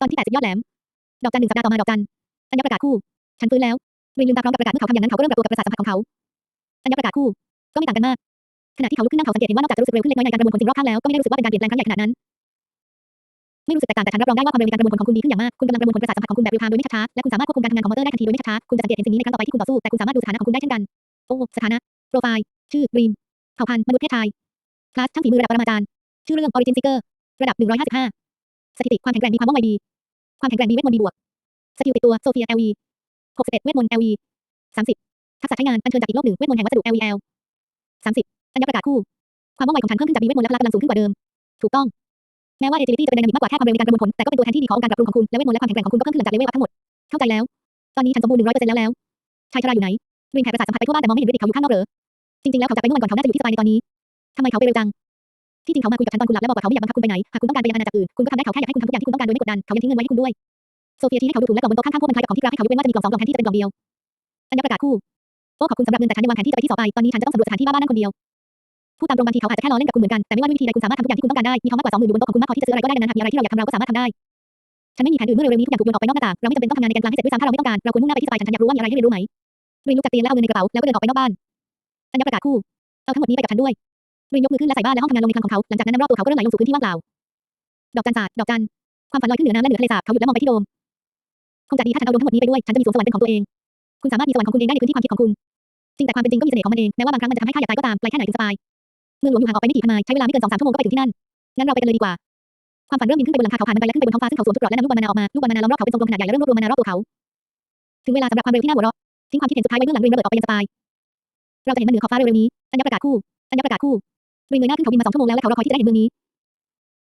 ตอนที่แปดสิบยอดแหลม ดอกจันหนึ่งสัปดาห์ต่อมาดอกจันอัญญประกาศคู่ ฉันฟื้นแล้วรินลืมตาพร้อมกับประกาศเมื่อเขาทำอย่างนั้นเขาก็เริ่มปรับตัวกับประสาทสัมผัสของเขาอัญญประกาศคู่ ก็ไม่ต่างกันมาก ขณะที่เขาลุกขึ้นนั่งเขาสังเกตเห็นว่านอกจากจะรู้สึกเร็วขึ้นเล็กน้อยในการประมวลผลสิ่งรอบข้างแล้ว ก็ไม่ได้รู้สึกว่าเป็นการเปลี่ยนแปลงครั้งใหญ่ขนาดนั้น ไม่รู้สึกแตกต่างแต่ฉันรับรองได้ว่าความเร็วในการประมวลผลของคุณดีขึ้นอย่างมาก คุณกำลังประมวลผลประสาทสัมผัสของคุณแบบเร็วๆโดยไม่ช้าๆและคุณสามารถควบคุมการทำงานของมอเตอร์ได้ทันทีโดยไม่ช้าๆคุณจะสังเกตเห็นสิ่งนี้ในครั้งต่อไปที่คุณต่อสู้แต่คุณสามารถดูสถานะของคุณได้เช่นกัน โอ้สถานะโปรไฟล์ชื่อรีมเผ่าพันธุ์มนุษย์เพศชายคลาสช่างฝีมือระดับปรมาจารย์ชื่อเรื่อง Origin Seeker ระดับ155 สถิติความแข็งแกร่งมีความว่องไวดี ความแข็งแกร่งมีเวทมนต์ดีบวก สกิลติดตัวโซเฟีย LV 61เอ็ดเวทมนต์ LV 30ทักษะใช้งานอัญเชิญจากอีกโลกหนึ่งเวทมนต์แห่งวัสดุ LVL 30อัญญประกาศคู่ ความว่องไวของฉันเพิ่มขึ้นจากมีเวทมนต์และพละกำลังสูงขึ้นกว่าเดิม ถูกต้อง แม้ว่า agility จะเป็นไดนามิกมากกว่าแค่ความเร็วในการประมวลผล แต่ก็เป็นตัวแทนที่ดีของการปรับปรุงของคุณ และเวทมนต์และความแข็งแกร่งของคุณก็เพิ่มขึ้นหลังจากเลเวลอัพทั้งหมด เข้าใจแล้ว ตอนนี้ฉันสมบูรณ์100%แล้วแล้วชายชราอยู่ไหนริงแขกประสาทสัมผัสไปทั่วบ้านแต่มองไม่เห็นฤทธิ์เขาอยู่ข้างนอกเหรอจริงๆแล้วเขาจากไปเมื่อวันก่อนเขาน่าจะอยู่ที่สบายในตอนนี้ทำไมเขาไปเร็วจัง ที่จริงเขามาคุยกับฉันตอนคุณหลับและบอกว่าเขาไม่อยากบังคับคุณไปไหน หากคุณต้องการไปยังอาณาจักรอื่น คุณก็ทำได้เขาแค่อยากให้คุณทำทุกอย่างที่คุณต้องการโดยไม่กดดัน เขายังทิ้งเงินไว้ให้คุณด้วย โซเฟียชี้ให้เขาดูถุงและกล่องบนโต๊ะข้างๆพวกมันคล้ายกับของที่รักให้เขายกเว้นว่าจะมีกล่องสองกล่องแทนที่จะเป็นกล่องเดียวอัญญประกาศคู่โอ้ขอบคุณสำหรับเงินแต่ฉันยังวางแผนที่จะไปที่ต่อไป ตอนนี้ฉันจะต้องสำรวจสถานที่บ้าๆนั่นคนเดียวพูดตามตรงบางทีเขาอาจจะแค่ล้อเล่นกับคุณเหมือนกัน แต่ไม่ว่าด้วยวิธีใดคุณสามารถทำทุกอย่างที่คุณต้องการได้ มีเขามากกว่าสองหมื่นอยู่บนโต๊ะของคุณมากพอที่จะซื้ออะไรก็ได้ดังนั้นหากมีอะไรที่เราอยากทำเราก็สามารถทำได้ ฉันไม่มีแผนอื่นเมื่อเร็วๆนี้ทุกอย่างถูกโยนออกไปนอกหน้าต่าง เราไม่จำเป็นต้องทำงานในแกนกลางให้เสร็จด้วยซ้ำถ้าเราไม่ต้องการ เราควรมุ่งหน้าไปที่สบายฉันอยากรู้ว่ามีอะไรให้เรียนรู้ไหมรินลุกจากเตียงและเอาเงินในกระเป๋าแล้วก็เดินออกไปนอกบ้านอัญญประกาศคู่เอาทั้งหมดนี้ไปกับฉันด้วย รินยกมือขึ้นและใส่บ้านและห้องทำงานลงในคลังของเขา หลังจากนั้นน้ำรอบตัวเขาก็เริ่มไหลลงสู่พื้นที่ว่างเปล่า ดอกจันสาดดอกจัน ความฝันลอยขึ้นเหนือน้ำและเหนือทะเลสาบ เขาหยุดและมองไปที่โดม คงจะดีถ้าฉันเอาโดวงทั้งหมดนี้ไปด้วย ฉันจะมีสวงสวรรค์เป็นของตัวเอง คุณสามารถมีสวรรค์ของคุณเองได้ในพื้นที่ความคิดของคุณ จริงแต่ความเป็นจริงก็มีเสน่ห์ของมันเอง แม้ว่าบางครั้งมันจะทำให้ข้าอยากตายก็ตามไกลแค่ไหนถึงสบาย เมืองหลวงอยู่ห่างออกไปไม่กี่พันไมล์ใช้เวลาไม่เกินสองสามชั่วโมงก็ไปถึงที่นั่น งั้นเราไปกันเลยดีกว่า ความฝันเริ่มบินขึ้นไปบนหลังคาเขาผ่านบันไดและขึ้นไปบนท้องฟ้าซึ่งเขาสวมชุดเกราะและนำลูกบอลนานาออกมา ลูกบอลนานาล้อมรอบเขาเป็นทรงกลมขนาดใหญ่และเริ่มรวบรวมมานารอบตัวเขา ถึงเวลาสำหรับความเร็วที่น่าหัวเราะทิ้งความคิดเห็นสุดท้ายไว้เบื้องหลังริงระเบิดออกไปยังสปายเราจะเห็นมันเหนือขอบฟ้าเร็วๆนี้ อัญญประกาศคู่ อัญญประกาศคู่ ริงเงยหน้าขึ้นเขาบินมาสองชั่วโมงแล้วและเขารอคอยที่จะได้เห็นเมืองนี้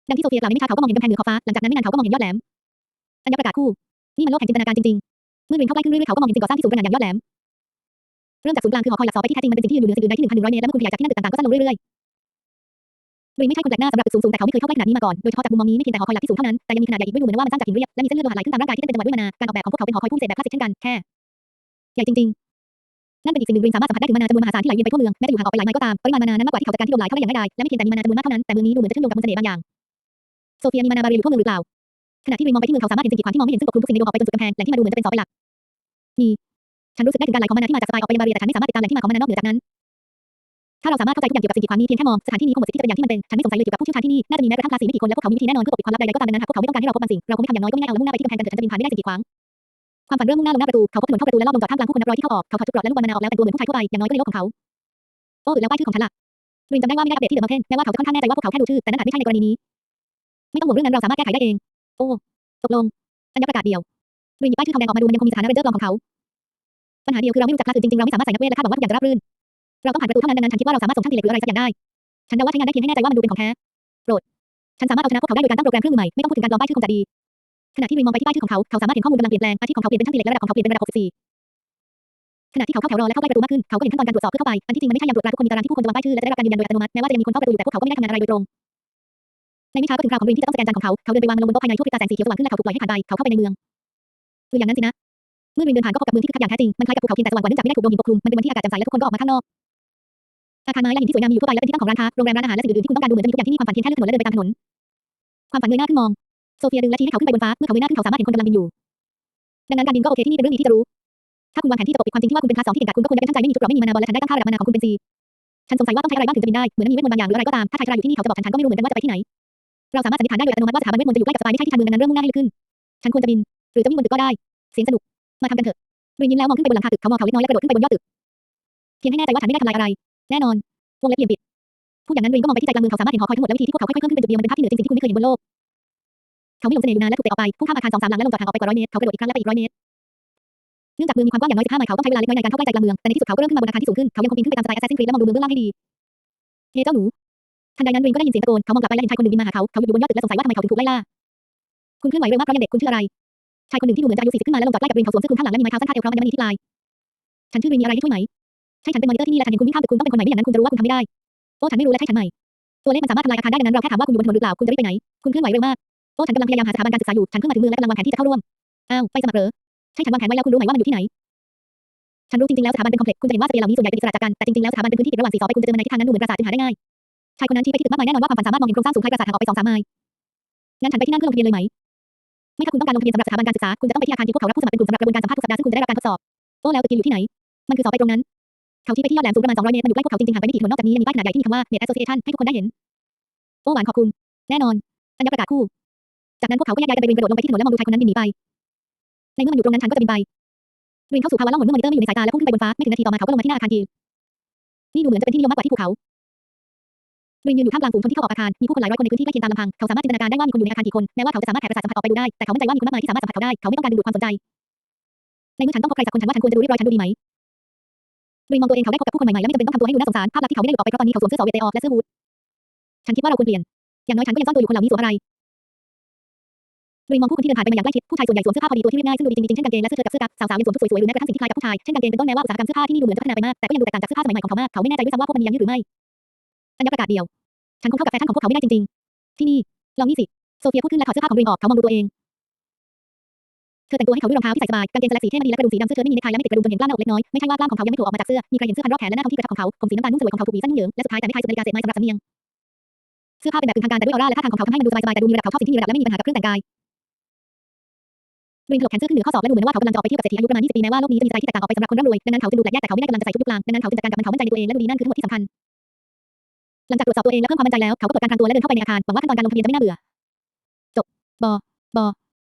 ดังที่โซเฟียกล่าวในไม่ช้าเขาก็มองเห็นกำแพงเหนือขอบฟ้าหลังจากนั้นไม่นานเขาก็มองเห็นยอดแหลมอัญญประกาศคู่นี่มันโลกแห่งจินตนาการจริงๆเมื่อริงเข้าใกล้ขึ้นเรื่อยๆเขาก็มองเห็นสิ่งก่อสร้างที่สูงขนาดอย่างยอดแหลมเริ่มจากศูนย์กลางคือหอคอยหลักเสาไปที่แท้จริงมันเป็นสิ่งที่อยืนเหนือสิ่งอื่นใดที่หนึ่งพันหนึ่งร้อยเมตรและเมื่อคุณขยายจากที่นั่นตึกต่างๆก็สั้นลงเรื่อยๆริงไม่ใช่คนแปลกหน้าสำหรับตึกสูงๆแต่เขาไม่เคยเข้าใกล้ขนาดนี้มาก่อนโดยเฉพาะจากมุมมองนี้ไม่เพียงแต่หอคอยหลักที่สูงเท่านั้นแต่ยังมีขนาดใหญ่อีกด้วยดูเหมือนว่ามันสร้างจากหินเรียบและมีเส้นเลือดโลหะไหลขึ้นตามร่างกายที่เต้นเป็นจังหวะด้วยมนาการออกแบบของพวกเขาเป็นหอคอยพุ่มเศษแบบคลาสสิกเช่นกันแค่ใหญ่จริงๆ นั่นเป็นอีกสิ่งหนึ่งริงสามารถสัมผัสได้ถึงมานาจำนวนมหาศาลที่ไหลเวียนไปทั่วเมืองแม้จะอยู่ห่างออกไปหลายไมล์ก็ตามปริมาณมานานั้นมากกว่าที่เขาจัดการที่โดมไหลเข้าได้อย่างง่ายดายและไม่เพียงแต่มีมานาจำนวนมากเท่านั้นแต่เมืองนี้ดูเหมือนจะเชื่อมโยงกับมนต์เสน่ห์บางอย่างโซเฟียมีมานาบาเรียอยู่ทั่วเมืองหรือเปล่าขณะที่ริงมองไปที่เมืองเขาสามารถเห็นสิ่งกีดขวางที่มองไม่เห็นซึ่งปกคลุมทุกสิ่งในโดมออกไปจนสุดกำแพงแหล่งที่มาดูเหมือนจะเป็นเสาไปหลักมีฉันรู้สึกได้ถึงการไหลของมานาที่มาจากสปายออกไปยังบาเรียแต่ฉันไม่สามารถติดตามแหล่งที่มาของมานานอกเหนือจากนั้นถ้าเราสามารถเข้าใจทุกอย่างเกี่ยวกับสิ่งกีดขวางนี้เพียงแค่มองสถานที่นี้คงหมดสิทธิ์ที่จะเป็นอย่างที่มันเป็นฉันไม่สงสัยเลยเกี่ยวกับผู้เชี่ยวชาญที่นี่น่าจะมีแม้กระทั่งคลาสสีไม่กี่คนและพวกเขามีวิธีแน่นอนเพื่อปกปิดความลับใดๆก็ตามดังนั้นหากพวกเขาไม่ต้องการให้เราพบบางสิ่งเราคงไม่ทำอย่างน้อยก็ไม่ง่ายเอาละมุ่งหน้าไปที่กำแพงกันเถิดฉันจะบินผ่านไม่ได้สิ่งกีดขวาง ความฝันเริ่มมุ่งหน้าลงหน้าประตูเขาพบถนนเข้าประตูและรอบวงจอดท่ามกลางผู้คนนับร้อยที่เข้าออกเขาถอดชุดเกราะและลูกบอลนานาออกแล้วแต่งตัวเหมือนผู้ชายทั่วไปอย่างน้อยก็ในโลกของเขาโอ้แล้วป้ายชื่อของฉันล่ะรินจำได้ว่าไม่ได้อัปเดตที่เดอะมาร์เทนแม้ว่าเขาจะค่อนข้างแน่ใจว่าพวกเขาแค่ดูชื่อแต่นั่นอาจไม่ใช่ในกรณีนี้ ไม่ต้องห่วงเรื่องนั้นเราสามารถแก้ไขได้เอง โอ้ตกลงอัญญประกาศเดียวรินหยิบป้ายชื่อทองแดงออกมาดูมันยังคงมีสถานะเรนเจอร์ปลอมของเขาปัญหาเดียวคือเราไม่รู้จักคลาสอื่นจริงๆเราไม่สามารถใส่นักเวทและคาดหวังว่าทุกอย่างจะราบรื่นเราต้องผ่านประตูเท่านั้นดังนั้นฉันคิดว่าเราสามารถส่งช่างตีเหล็กหรืออะไรสักอย่างได้ ฉันเดาว่าใช้งานได้เพียงให้แน่ใจว่ามันดูเป็นของแท้โปรดฉันสามารถเอาชนะพวกเขาได้โดยการตั้งโปรแกรมเครื่องมือใหม่ไม่ต้องพูดถึงการปลอมป้ายชื่อคงจะดี ขณะที่ริงมองไปที่ป้ายชื่อของเขา เขาสามารถเห็นข้อมูลกำลังเปลี่ยนแปลง อาชีพของเขาเปลี่ยนเป็นช่างตีเหล็กและระดับของเขาเปลี่ยนเป็นระดับ 64 ขณะที่เขาเข้าแถวรอและเข้าใกล้ประตูมากขึ้น เขาก็เห็นขั้นตอนการตรวจสอบเพื่อเข้าไป อันที่จริงมันไม่ใช่ยามตรวจตราทุกคนมีตารางที่ผู้คนจะวางป้ายชื่อและจะได้รับการยืนยันโดยอัตโนมัติ แม้ว่าจะยังมีคนเฝ้าประตูอยู่แต่พวกเขาก็ไม่ได้ทำงานอะไรโดยตรงในไม่ช้าก็ถึงคราวของริงที่จะต้องสแกนจานของเขา เขาเดินไปวางลงบนโต๊ะภายในทั่วพริบตาแสงสีเขียวสว่างขึ้นและเขาถูกปล่อยให้ผ่านไป เขาเข้าไปในเมืองคืออย่างนั้นสินะ เมื่อริงเดินผ่านก็พบกับเมืองที่คึกคักอย่างแท้จริง มันคล้ายกับภูเขาเพียงแต่สว่างกว่าเนื่องจากไม่ได้ถูกโดมหินปกคลุม มันเป็นวันที่อากาศแจ่มใสและทุกคนก็ออกมาข้างนอกอาคารไม้และหินที่สวยงามมีอยู่ทั่วไปและเป็นที่ตั้งของร้านค้า โรงแรมร้านอาหารและสิ่งอื่นๆที่คุณต้องการดูเหมือนจะมีทุกอย่างที่นี่ความฝันเพียงแค่เลือกถนนและเดินไปตามถนน ความฝันเงยหน้าขึ้นมอง โซเฟียดึงและชี้ให้เขาขึ้นไปบนฟ้า เมื่อเขาเงยหน้าขึ้นเขาสามารถเห็นคนกำลังบินอยู่ ดังนั้นการบินก็โอเคที่นี่เป็นเรื่องดีที่จะรู้ ถ้าคุณวางแผนที่จะปกปิดความจริงที่ว่าคุณเป็นคลาสสองที่เก่งกาจคุณก็ควรจะเป็นช่างใจไม่มีจุดเปราะไม่มีมานาบอลและฉันได้ตั้งค่าระดับมานาของคุณเป็นซีฉันสงสัยว่าต้องใช้อะไรบ้างถึงจะบินได้ เหมือนมีเวทมนต์บางอย่างหรืออะไรก็ตาม ถ้าชายชราอยู่ที่นี่เขาจะบอกฉันฉันก็ไม่รู้เหมือนกันว่าจะไปที่ไหน เราสามารถสันนิษฐานได้โดยอัตโนมัติว่าสถาบันเวทมนต์จะอยู่ใกล้กับสปายไม่ใช่ที่ชานเมืองดังนั้นเรื่องมุ่งหน้าให้ลึกขึ้น ฉันควรจะบิน หรือจะวิ่งบนตึกก็ได้ เสียงสนุก มาทำกันเถอะรินยิ้มแล้วมองขึ้นไปบนหลังคาตึกเขามองเขาเล็กน้อยและกระโดดขึ้นไปบนยอดตึก เพียงให้แน่ใจว่าฉันไม่ได้ทำลายอะไร แน่นอน วงเล็บเหลี่ยมปิด พูดอย่างนั้นรินก็มองไปที่ใจกลางเมืองเขาสามารถเห็นหอคอยทั้งหมดและวิธีที่พวกเขาค่อยๆเพิ่มขึ้นเป็นจุดเดียวมันเป็นภาพที่เหนือจริงๆที่คุณไม่เคยเห็นบนโลก เขาไม่หลงเสน่ห์อยู่นานและถูกเตะออกไปพุ่งข้ามอาคารสองสามหลังและลงจอดห่างออกไปกว่าร้อยเมตรเขากระโดดอีกครั้งและไปอีกร้อยเมตรเนื่องจากมือมีความกว้างอย่างน้อย15ไมล์เขาต้องใช้เวลาเล็กน้อยในการเข้าใกล้ใจกลางเมืองแต่ในที่สุดเขาก็เริ่มขึ้นมาบนอาคารที่สูงขึ้นเขายังคงปีนขึ้นไปตามสไตล์ Assassin's Creed และมองดูเมืองเบื้องล่างให้ดีเฮ้เจ้าหนูทันใดนั้นรินก็ได้ยินเสียงตะโกนเขามองกลับไปและเห็นชายคนหนึ่งบินมาหาเขาเขาอยู่บนยอดตึกและสงสัยว่าทำไมเขาถึงถูกไล่ล่าคุณเคลื่อนไหวเร็วมากเพราะยังเด็กคุณชื่ออะไรชายคนหนึ่งที่ดูเหมือนจะอายุ40ขึ้นมาและลงจอดใกล้กับรินเขาสวมเสื้อคลุมข้างหลังและมีไม้เท้าสั้นคาดเอวพร้อมอัญมณีที่ปลายฉันชื่อรินมีอะไรให้ช่วยไหมใช่ฉันเป็นมอนิเตอร์ที่นี่และฉันเห็นคุณวิ่งข้ามตึกคุณต้องเป็นคนใหม่ไม่อย่างนั้นคุณจะรู้ว่าคุณทำไม่ได้โอ้ฉันไม่รู้และใช่ฉันใหม่ตัวเลขมันสามารถทำลายอาคารได้ดังนั้นเราแค่ถามว่าคุณอยู่บนถนนหรือเปล่าคุณจะรีบไปไหนคุณเคลื่อนไหวเร็วมาก โอ้ฉันกำลังพยายามหาสถาบันการศึกษาอยู่ ฉันเพิ่งมาถึงเมืองและกำลังวางแผนที่จะเข้าร่วม อ้าวไปสมัครเหรอใช่ฉันวางแผนไว้แล้วคุณรู้ไหมว่ามันอยู่ที่ไหน ฉันรู้จริงๆแล้วสถาบันเป็นคอมเพล็กซ์คุณจะเห็นว่าสเกลเหล่านี้ส่วนใหญ่เป็นอิสระจากกัน แต่จริงๆแล้วสถาบันเป็นพื้นที่ปิดระหว่างสี่สอไปคุณจะเจอมันในทิศทางนั้นดูเหมือนปราสาทจึงหาได้ง่ายชายคนนั้นชี้ไปที่ตึกมากมายแน่นอนว่าความฝันสามารถมองเห็นโครงสร้างสูงคล้ายปราสาทหางออกไปสองสามไมล์งั้นฉันไปที่นั่นเพื่อลงทะเบียนเลยไหมไม่ถ้าคุณต้องการลงทะเบียนสำหรับสถาบันการศึกษาคุณจะต้องไปที่อาคารที่พวกเขารับผู้สมัครเป็นกลุ่มสำหรับกระบวนการสัมภาษณ์ทุกสัปดาห์ซึ่งคุณจะได้รับการทดสอบโอ้แล้วตะกี้อยู่ที่ไหน มันคือสาไฟตรงนั้น เขาชี้ไปที่ยอดแหลมสูงประมาณ200เมตรมันอยู่ใกล้พวกเขาจริงๆห่างไปไม่กี่ถนนนอกจากนี้ยังมีป้ายขนาดใหญ่ที่มีคำว่า Net Association ให้ทุกคนได้เห็น โอ้หวานขอบคุณ แน่นอนอัญญประกาศคู่ จากนั้นพวกเขาก็แยกย้ายกันไปรินกระโดดลงไปที่ถนนและมองดูชายคนนั้นบินหนีไป ในเมื่อมันอยู่ตรงนั้นฉันก็จะบินไปรินเข้าสู่ภาวะล่องหนเมื่อมอนิเตอร์ไม่อยู่ในสายตาและพุ่งขึ้นไปบนฟ้าไม่ถึงนาทีต่อมาเขาก็ลงมาที่หน้าอาคารทีนี่ดูเหมือนจะเป็นที่นิยมมากกว่าที่ภูเขารินยืนอยู่ท่ามกลางฝูงชนที่เข้าออกอาคาร มีผู้คนหลายร้อยคนในพื้นที่ใกล้เคียงตามลำพัง เขาสามารถจินตนาการได้ว่ามีคนอยู่ในอาคารกี่คน แม้ว่าเขาจะสามารถแผ่ประสาทสัมผัสออกไปดูได้ แต่เขามั่นใจว่ามีคนมากมายที่สามารถสัมผัสเขาได้ เขาไม่ต้องการดึงดูดความสนใจ ในเมื่อฉันต้องพบใครสักคนฉันว่าฉันควรจะดูเรียบร้อยฉันดูดีไหมรินมองตัวเองเขาได้พบกับผู้คนใหม่ๆและไม่จำเป็นต้องทำตัวให้ดูน่าสงสาร ภาพลักษณ์ที่เขาไม่ได้หลุดออกไปเพราะตอนนี้เขาสวมเสื้อสอเวตเตอร์และเสื้อฮูดฉันคิดว่าเราควรเปลี่ยน อย่างน้อยฉันก็ยังซ่อนตัวอยู่คนเหล่านี้สวมอะไร รินมองผู้คนที่เดินผ่านไปมาอย่างใกล้ชิดผู้ชายส่วนใหญ่สวมเสื้อผ้าพอดีตัวที่เรียบง่ายซึ่งดูดีจริงๆเช่นกางเกงและเสื้อเชิ้ตกับเสื้อกั๊กสาวๆยังสวมชุดสวยๆหรือแม้กระทั่งสิ่งที่คล้ายกับผู้ชายเช่นกางเกงเป็นต้นแม้ว่าอุตสาหกรรมเสื้อผ้าที่นี่ดูเหมือนจะพัฒนาไปมากแต่ก็ยังดูแตกต่างจากเสื้อผ้าสมัยใหม่ของเขามากเขาไม่แน่ใจด้วยซ้ำว่าพวกมันมียังยืดหรือไม่อัญญประกาศเดียวฉันคงเข้ากับแฟชั่นของพวกเขาไม่ได้จริงๆ ที่นี่ลองนี่สิโซเฟียพูดขึ้นและถอดเสื้อผ้าของรินออกเขามองดูตัวเองเธอแต่งตัวให้เขาด้วยรองเท้าที่ใส่สบายกางเกงสแลกสีเท่มาดีและกระดุมสีดำเสื้อเชิ้ตไม่มีเนคไทและไม่ติดกระดุมจนเห็นกล้ามหน้าอกเล็กน้อยไม่ใช่ว่ากล้ามของเขายังไม่โผล่ออกมาจากเสื้อมีกรเห็นเสื้อพันรอบแขนและหน้าท้องที่กระชับของเขาผมสีน้ำตาลนุ่มสลวยของเขาถูกหวีสั้นยุ่งเหยิงและสุดท้ายแต่ไม่คล้ายสุดนาฬิกาเศษไม้สำหรับสำเนียงเสื้อผ้าเป็นแบบกึ่งทางการแต่ด้วยออร่าและท่าทางของเขาทำให้มันดูสบายๆแต่ดูมีระดับเขาชอบสิ่งที่มีระดับและไม่มีปัญหากับเครื่องแต่งกาย รินถลกแขนเสื้อขึ้นเหนือข้อศอกและดูเหมือนว่าเขากำลังจะออกไปเที่ยวกับเศรษฐีอายุประมาณ20ปีแม้ว่าโลกนี้จะมีสไตล์ที่แตกต่างออกไปสำหรับคนร่ำรวยดังนั้นเขาจึงดูแปลกแยกแต่เขาไม่ได้กำลังจะใส่ชุดยุคกลางดังนั้นเขาจึงจัดการกับมันเขามั่นใจในตัวเองและดูดีนั่นคือทั้งหมดที่สำคัญหลังจากตรวจสอบตัวเองและเพิ่มความมั่นใจแล้วเขาก็เปิดการทางตัวและเดินเข้าไปในอาคารหวังว่าขั้นตอนการลงทะเบียนจะไม่น่าเบื่อจบบบ